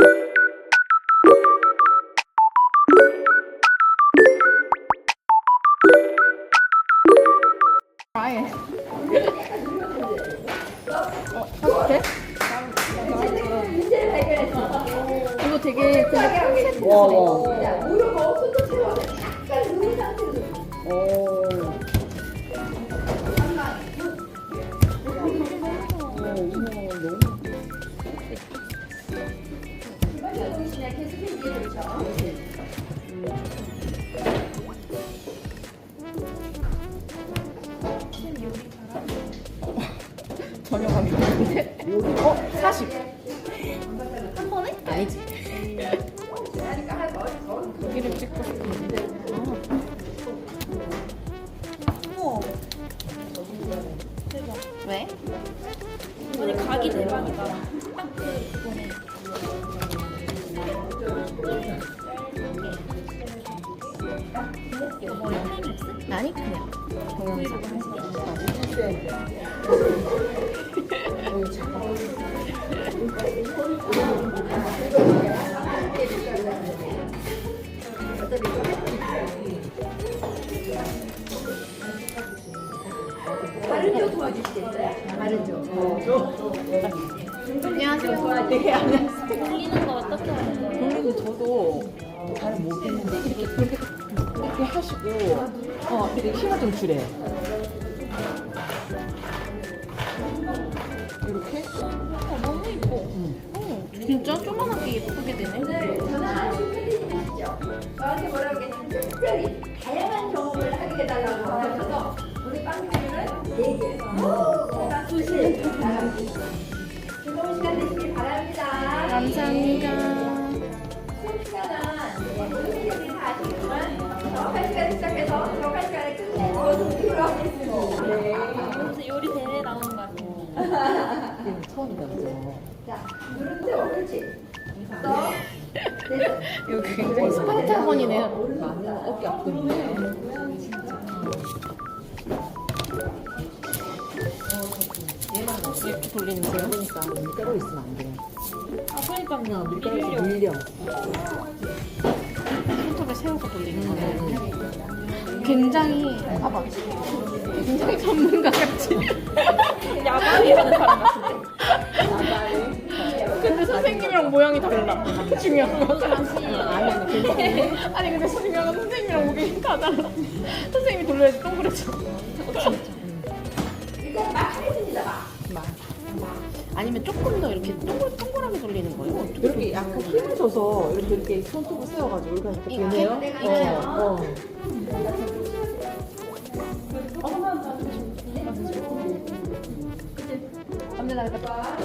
어, 돼? 이거 되게 근데 와, 와. 여기를 찍고 싶은데. 우와. 왜? 아니 각이 대박이다. 딱그 타임lap스? 아니 그냥 동영상. 돌리는 거 어떻게 하는 거예요? 돌리는 저도 잘 모르겠는데 이렇게 이렇게 하시고 어 이렇게 힘을 좀 주래요. 이렇게 어, 너무 예뻐. 어, 진짜 조그맣게 예쁘게 되네. 저한테 뭐라고 했냐면 특별히 다양한 경험을 하게 해달라고 하셔서 우리 빵타임을 4개 수실 즐거운 감사합니다. 무슨 요리 대회 거 처음이다 그죠? 자 옳지. 이거 굉장히 스파르타 학원이네요. 어깨 아픈데 이렇게 돌리는 거예요? 그러니까 밀가루 있으면 안 돼. 아 그러니까 밀가루 밀려. 손톱에 세우고 돌리는 거예요. 굉장히 봐봐. 굉장히 전문가 같지. 야간에 하는 사람 같은데. 근데 선생님이랑 모양이 달라. 중요한 건. 아니면 괜찮아. 아니 근데 중요한 건 선생님이랑 모양이 다 달라. 선생님이 돌려야지 동그랗죠. 조금 더 이렇게 동글 동글하게 돌리는 거예요? 어떻게 이렇게 약간 힘을 줘서 이렇게 이렇게 손톱을 세워가지고 이렇게 하니까 이렇게? 되네요. 이렇게? 어, 어. 남자 나니까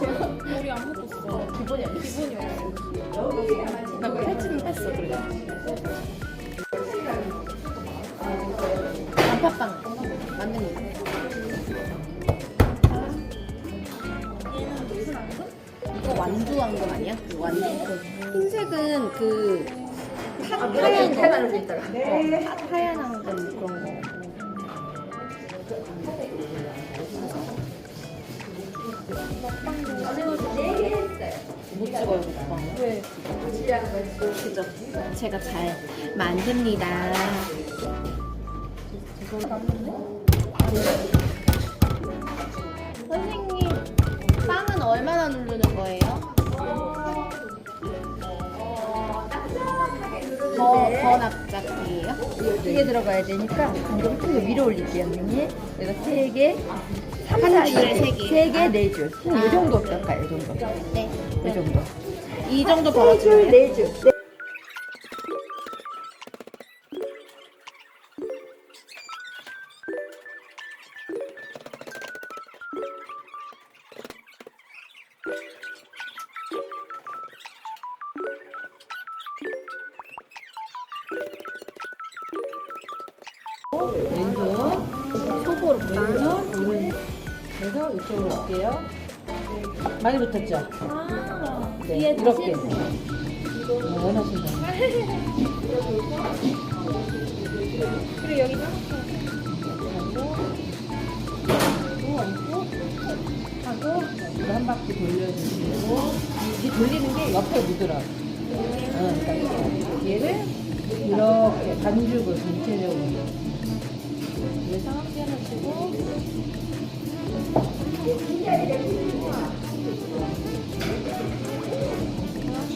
우리 안 먹었어. 기본이. 여기 야만 나 팔찌는 뺐어 그래. 단팥빵 만든 거. 이거 완두 왕금 아니야? 그 완두. 그 흰색은 그 파, 아, 하얀 거. 수 있다가 어, 하- 하얀 왕금 그런 거. 했어요 못 찍어요, 먹방. 왜? 질하는 거지 그죠? 제가 잘 만듭니다. 선생님, 빵은 얼마나 누르는 거예요? 더, 더 납작이에요? 이게 들어가야 되니까 방금 좀더 위로 올릴게요 언니 그래서 세개 한 줄에 세 개. 세 개 네줄. 이 정도 깎아요 이 정도? 네. 이 정도. 이 정도 세줄 벌어주면 네줄. 왼손 소보로 왼손 오른 그래서 이쪽으로 올게요. 많이 붙었죠? 아, 네, 이렇게. 어, 원하신다. 그리고 여기 하고 이거 한 바퀴 돌려주시고 이 돌리는 게 옆에 묻으라고. 어, 그러니까 얘를 이렇게 반죽을 전체적으로. 그래서 떼어놓으시고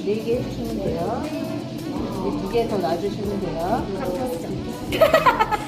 네개 해주시면 돼요. 두 개 더 놔주시면 돼요.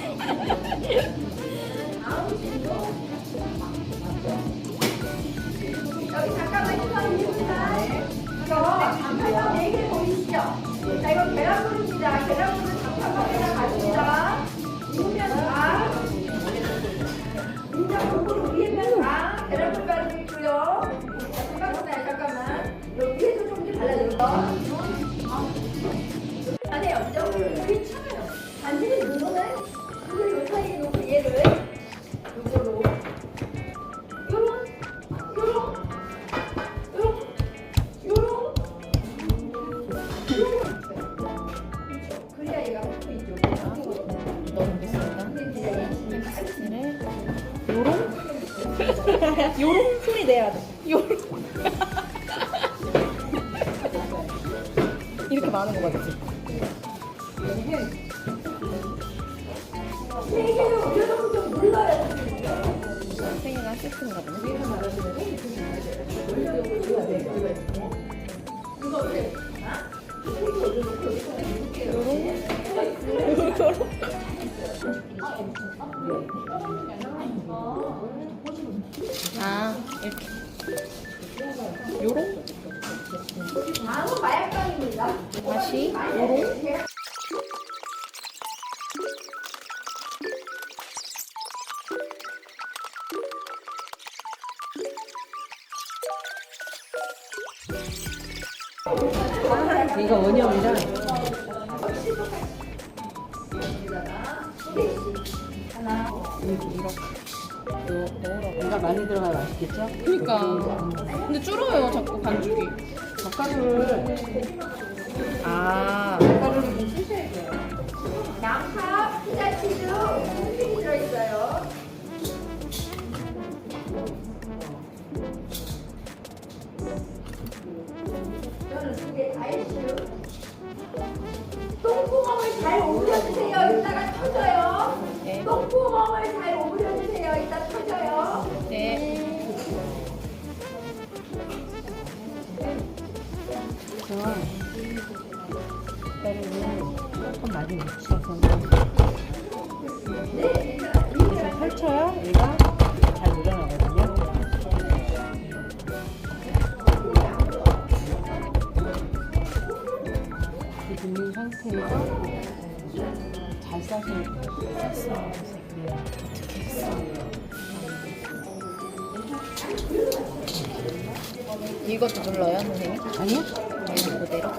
넣어보겠습니다. 근데 요런? 요런 소리 내야 돼. 요런. 이렇게 많은 거 맞지? 생이가 세트인가 보네. 이거 원형이랑 뭔가 많이 들어가야 맛있겠죠? 그니까. 근데 줄어요, 자꾸 반죽이. 젓가루를 아. 젓가루를 좀 쓰셔야 돼요. 양파, 피자 치 그래서 젓가루를 조금 많이 묻혀서 이렇게 펼쳐야 얘가 잘 늘어나거든요. 이렇게 붓는 상태에서 잘 싸셔야 돼요. 네. 이것도 눌러요, 선생님? 아니요? 그대로?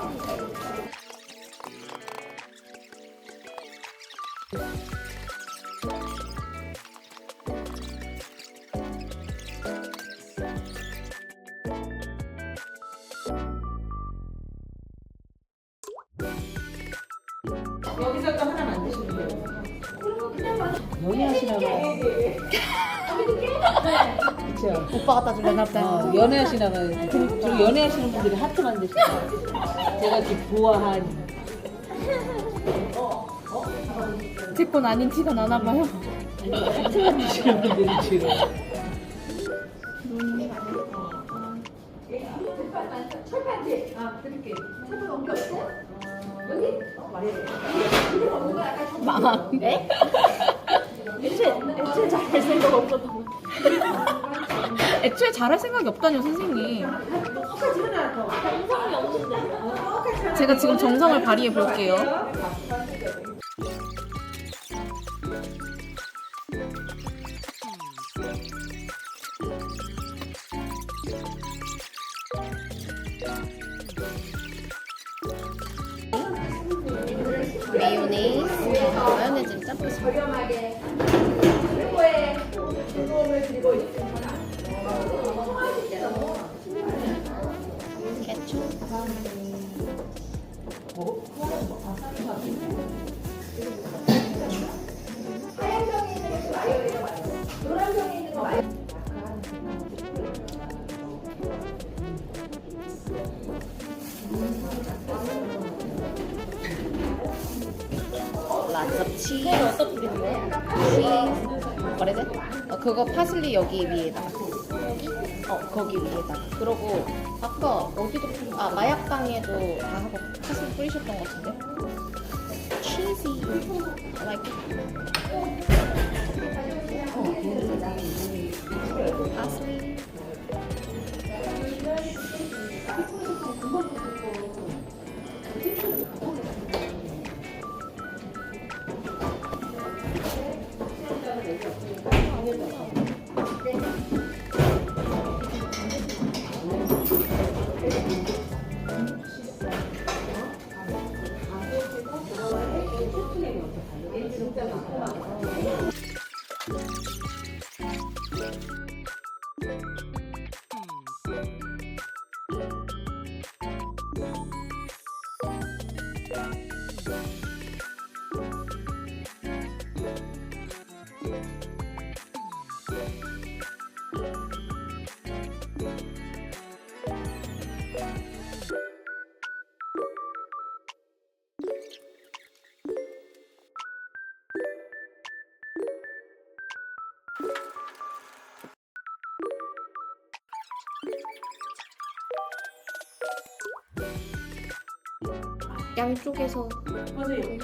여기서 또 하나 만드시면 돼요. 연애하시나 봐요. 그 쵸? 오빠 갖다 줄래나 보다. 어, 연애하시나 봐요. 주로 연애하시는 분들이 하트 만드시죠. 제가 이렇게 보아한 제건 아닌 티가 나나 봐요. 하트 만드시는 분들이 주로. 아? 어, 망한. 네? 애초에 애초에 잘 생각 없었던 거. 애초에 잘할 생각이 없다니요, 선생님. 제가 지금 정성을 발휘해 볼게요. 메요네즈, 마요네즈를 짜고 있습니다. 저렴하게 랍치. 어떻게 됐네? 오래된? 어, 그거 파슬리 여기 위에다. 어, 거기 위에다가. 그러고 아까 어디도 아 마약방에도 다 하고 파슬리 뿌리셨던 것 같은데. cheesy. I like it. 파슬 양쪽에서 맞아요.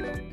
음.